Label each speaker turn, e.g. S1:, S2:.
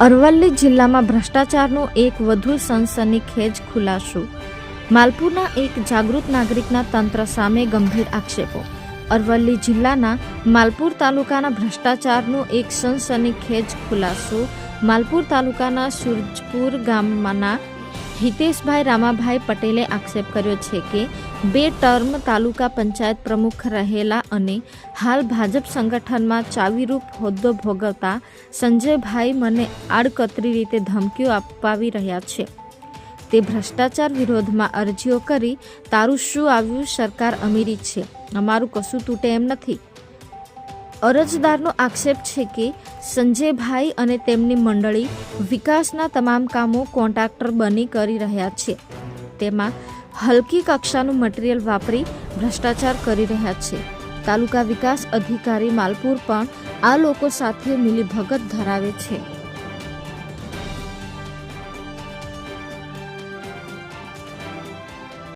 S1: અરવલ્લી જિલ્લામાં ભ્રષ્ટાચારનો એક વધુ સનસનીખેજ ખુલાસો માલપુરના એક જાગૃત નાગરિકના તંત્ર સામે ગંભીર આક્ષેપો. અરવલ્લી જિલ્લાના માલપુર તાલુકાના ભ્રષ્ટાચારનો એક સનસનીખેજ ખુલાસો. માલપુર તાલુકાના સુરજપુર ગામના હિતેશભાઈ રામાભાઈ પટેલે આક્ષેપ કર્યો છે કે બે ટર્મ તાલુકા પંચાયત પ્રમુખ રહેલા અને હાલ ભાજપ સંગઠનમાં ચાવીરૂપ હોદ્દો ભોગવતા સંજયભાઈ મને આડકતરી રીતે ધમકીઓ અપાવી રહ્યા છે. તે ભ્રષ્ટાચાર વિરોધમાં અરજીઓ કરી તારું શું આવ્યું? સરકાર અમીરી છે. અમારું કશું તૂટે એમ નથી. અરજદારનો આક્ષેપ છે કે સંજયભાઈ અને તેમની મંડળી વિકાસના તમામ કામો કોન્ટ્રાક્ટર બની કરી રહ્યા છે. તેમાં હલકી કક્ષાનું મટીરિયલ વાપરી ભ્રષ્ટાચાર કરી રહ્યા છે. તાલુકા વિકાસ અધિકારી માલપુર પણ આ લોકો સાથે મિલીભગત ધરાવે છે.